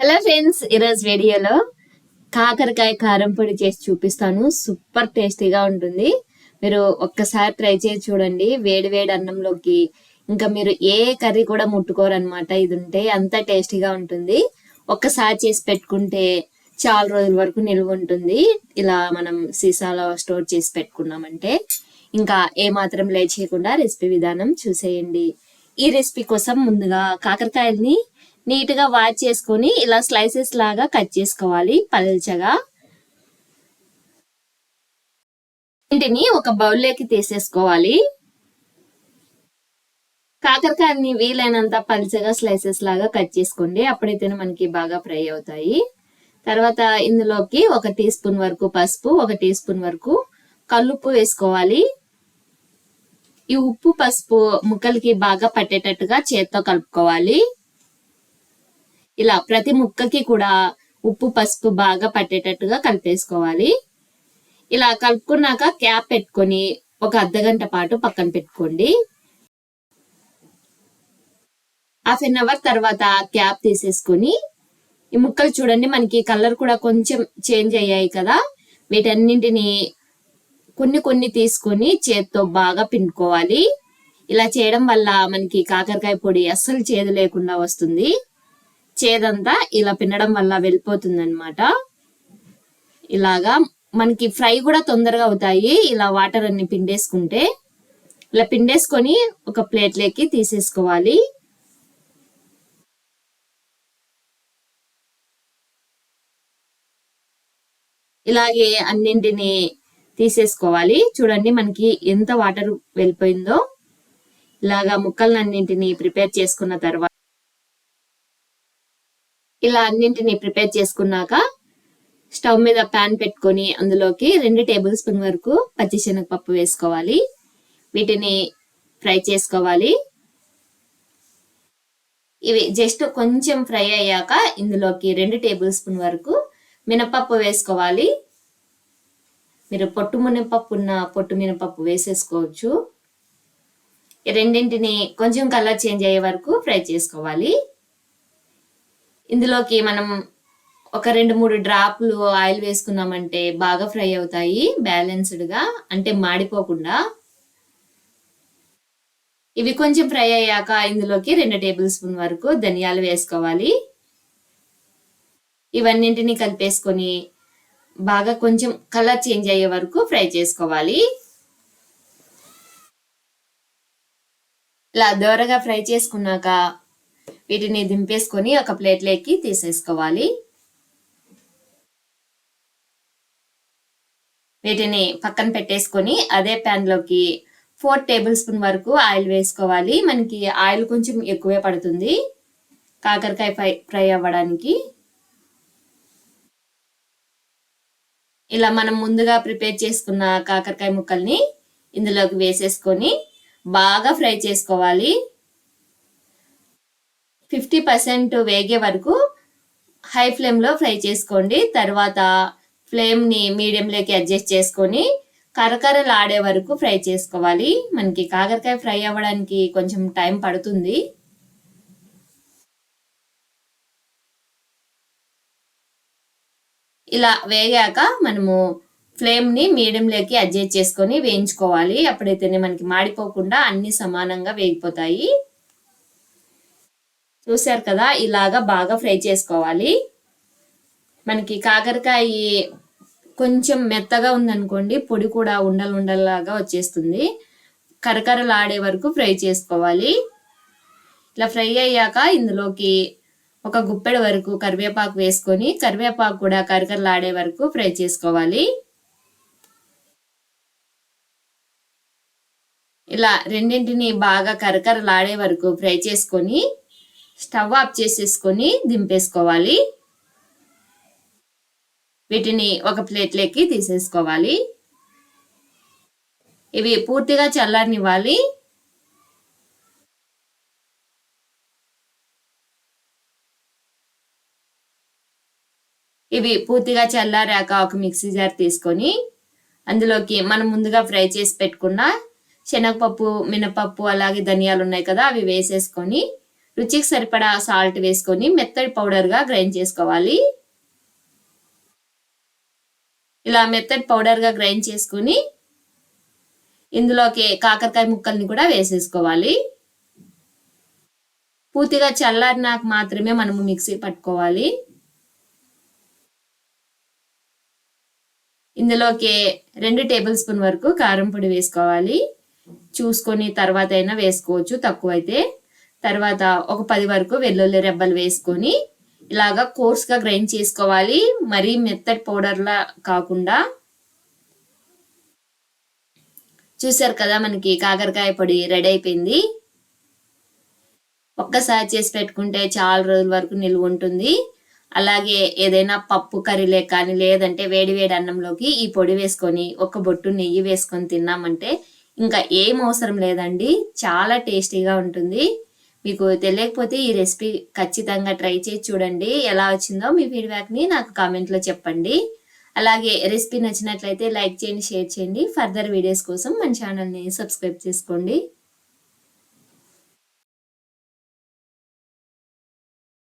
Hello friends ఈరోజు వీడియోలో కాకరకాయ కారం పొడి చేసి చూపిస్తాను. సూపర్ టేస్టీగా ఉంటుంది. మీరు ఒక్కసారి ట్రై చేసి చూడండి. వేడి వేడి అన్నంలోకి ఇంకా మీరు ఏ కర్రీ కూడా ముట్టుకోరనమాట ఇది ఉంటే అంత టేస్టీగా ఉంటుంది. ఒక్కసారి చేసి పెట్టుకుంటే చాలా రోజుల వరకు నిల్వ ఉంటుంది. ఇలా మనం సీసాలో స్టోర్ చేసి పెట్టుకున్నామంటే ఇంకా ఏ మాత్రం లే చేయకుండా రెసిపీ విధానం చూసేయండి. ఈ రెసిపీ కోసం ముందుగా కాకరకాయల్ని నీట్గా వాష్ చేసుకొని ఇలా స్లైసెస్ లాగా కట్ చేసుకోవాలి పల్చగా. ఇంటిని ఒక బౌల్లోకి తీసేసుకోవాలి. కాకరకాయని వీలైనంత పల్చగా స్లైసెస్ లాగా కట్ చేసుకోండి. అప్పుడైతేనే మనకి బాగా ఫ్రై అవుతాయి. తర్వాత ఇందులోకి ఒక టీ స్పూన్ వరకు పసుపు ఒక టీ స్పూన్ వరకు కల్లుప్పు వేసుకోవాలి. ఈ ఉప్పు పసుపు ముక్కలకి బాగా పట్టేటట్టుగా చేత్తో కలుపుకోవాలి. ఇలా ప్రతి ముక్కకి కూడా ఉప్పు పసుపు బాగా పట్టేటట్టుగా కలిపేసుకోవాలి. ఇలా కలుపుకున్నాక క్యాప్ పెట్టుకొని ఒక అర్ధగంట పాటు పక్కన పెట్టుకోండి. హాఫ్ అన్ అవర్ తర్వాత క్యాప్ తీసేసుకొని ఈ ముక్కలు చూడండి మనకి కలర్ కూడా కొంచెం చేంజ్ అయ్యాయి కదా. వీటన్నింటిని కొన్ని కొన్ని తీసుకొని చేత్తో బాగా పిండుకోవాలి. ఇలా చేయడం వల్ల మనకి కాకరకాయ పొడి అస్సలు చేదు లేకుండా వస్తుంది. చేదంతా ఇలా పిండడం వల్ల వెళ్ళిపోతుంది అనమాట ఇలాగా మనకి ఫ్రై కూడా తొందరగా అవుతాయి. ఇలా వాటర్ అన్ని పిండేసుకుంటే ఇలా పిండేసుకొని ఒక ప్లేట్లోకి తీసేసుకోవాలి. ఇలాగే అన్నింటిని తీసేసుకోవాలి. చూడండి మనకి ఎంత వాటర్ వెళ్ళిపోయిందో. ఇలాగా ముక్కలన్నింటినీ ప్రిపేర్ చేసుకున్న తర్వాత ఇలా అన్నింటిని ప్రిపేర్ చేసుకున్నాక స్టవ్ మీద ప్యాన్ పెట్టుకొని అందులోకి రెండు టేబుల్ స్పూన్ వరకు పచ్చిశనగపప్పు వేసుకోవాలి. వీటిని ఫ్రై చేసుకోవాలి. ఇవి జస్ట్ కొంచెం ఫ్రై అయ్యాక ఇందులోకి రెండు టేబుల్ స్పూన్ వరకు మినపప్పు వేసుకోవాలి. మీరు పొట్టు మినపప్పు ఉన్న పొట్టు మినపప్పు వేసేసుకోవచ్చు. రెండింటిని కొంచెం కలర్ చేంజ్ అయ్యే వరకు ఫ్రై చేసుకోవాలి. ఇందులోకి మనం ఒక రెండు మూడు డ్రాప్లు ఆయిల్ వేసుకున్నామంటే బాగా ఫ్రై అవుతాయి బ్యాలెన్స్డ్గా అంటే మాడిపోకుండా. ఇవి కొంచెం ఫ్రై అయ్యాక ఇందులోకి రెండు టేబుల్ స్పూన్ వరకు ధనియాలు వేసుకోవాలి. ఇవన్నింటిని కలిపేసుకొని బాగా కొంచెం కలర్ చేంజ్ అయ్యే వరకు ఫ్రై చేసుకోవాలి. ఇలా దోరగా ఫ్రై చేసుకున్నాక వీటిని దింపేసుకొని ఒక ప్లేట్లోకి తీసేసుకోవాలి. వీటిని పక్కన పెట్టేసుకొని అదే లోకి ఫోర్ టేబుల్ స్పూన్ వరకు ఆయిల్ వేసుకోవాలి. మనకి ఆయిల్ కొంచెం ఎక్కువే పడుతుంది. కాకరకాయ ఫ్రై ఫ్రై అవ్వడానికి. ఇలా మనం ముందుగా ప్రిపేర్ చేసుకున్న కాకరకాయ ముక్కల్ని ఇందులోకి వేసేసుకొని బాగా ఫ్రై చేసుకోవాలి. ఫిఫ్టీ పర్సెంట్ వేగే వరకు హై ఫ్లేమ్లో ఫ్రై చేసుకోండి. తర్వాత ఫ్లేమ్ని మీడియంలోకి అడ్జస్ట్ చేసుకొని కరకరలాడే వరకు ఫ్రై చేసుకోవాలి. మనకి కాకరకాయ ఫ్రై అవ్వడానికి కొంచెం టైం పడుతుంది. ఇలా వేగాక మనము ఫ్లేమ్ని మీడియంలోకి అడ్జస్ట్ చేసుకొని వేయించుకోవాలి. అప్పుడైతేనే మనకి మాడిపోకుండా అన్ని సమానంగా వేగిపోతాయి. చూసారు కదా ఇలాగా బాగా ఫ్రై చేసుకోవాలి. మనకి కాకరకాయ కొంచెం మెత్తగా ఉందనుకోండి పొడి కూడా ఉండలు ఉండలాగా వచ్చేస్తుంది. కరకరలాడే వరకు ఫ్రై చేసుకోవాలి. ఇలా ఫ్రై అయ్యాక ఇందులోకి ఒక గుప్పెడు వరకు కరివేపాకు వేసుకొని కరివేపాకు కూడా కరకరలాడే వరకు ఫ్రై చేసుకోవాలి. ఇలా రెండింటిని బాగా కరకరలాడే వరకు ఫ్రై చేసుకొని స్టవ్ ఆఫ్ చేసేసుకొని దింపేసుకోవాలి వీటిని ఒక ప్లేట్లోకి తీసేసుకోవాలి ఇవి పూర్తిగా చల్లారనివ్వాలి ఇవి పూర్తిగా చల్లారాక ఒక మిక్సీ జార్ తీసుకొని అందులోకి మనం ముందుగా ఫ్రై చేసి పెట్టుకున్న శనగపప్పు మినపప్పు అలాగే ధనియాలు ఉన్నాయి కదా అవి వేసేసుకొని రుచికి సరిపడా సాల్ట్ వేసుకొని మెత్తడి పౌడర్గా గ్రైండ్ చేసుకోవాలి. ఇలా మెత్తడి పౌడర్గా గ్రైండ్ చేసుకుని ఇందులోకి కాకరకాయ ముక్కల్ని కూడా వేసేసుకోవాలి. పూర్తిగా చల్లారినాక మాత్రమే మనము మిక్సీ పట్టుకోవాలి. ఇందులోకి రెండు టేబుల్ స్పూన్ వరకు కారం పొడి వేసుకోవాలి. చూసుకొని తర్వాత అయినా వేసుకోవచ్చు తక్కువ అయితే తర్వాత ఒక పది వరకు వెల్లుల్లి రెబ్బలు వేసుకొని ఇలాగా కోర్స్గా గ్రైండ్ చేసుకోవాలి. మరీ మెత్తటి పౌడర్లా కాకుండా. చూసారు కదా మనకి కాకరకాయ పొడి రెడీ అయిపోయింది. ఒక్కసారి చేసి పెట్టుకుంటే చాలా రోజుల వరకు నిల్వ ఉంటుంది. అలాగే ఏదైనా పప్పు కర్రీలే కానీ లేదంటే వేడి వేడి అన్నంలోకి ఈ పొడి వేసుకొని ఒక బొట్టు నెయ్యి వేసుకొని తిన్నామంటే ఇంకా ఏం అవసరం లేదండి. చాలా టేస్టీగా ఉంటుంది. మీకు తెలియకపోతే ఈ రెసిపీ ఖచ్చితంగా ట్రై చేసి చూడండి. ఎలా వచ్చిందో మీ ఫీడ్బ్యాక్ని నాకు కామెంట్లో చెప్పండి. అలాగే రెసిపీ నచ్చినట్లయితే లైక్ చేయండి షేర్ చేయండి. ఫర్దర్ వీడియోస్ కోసం మన ఛానల్ని సబ్స్క్రైబ్ చేసుకోండి.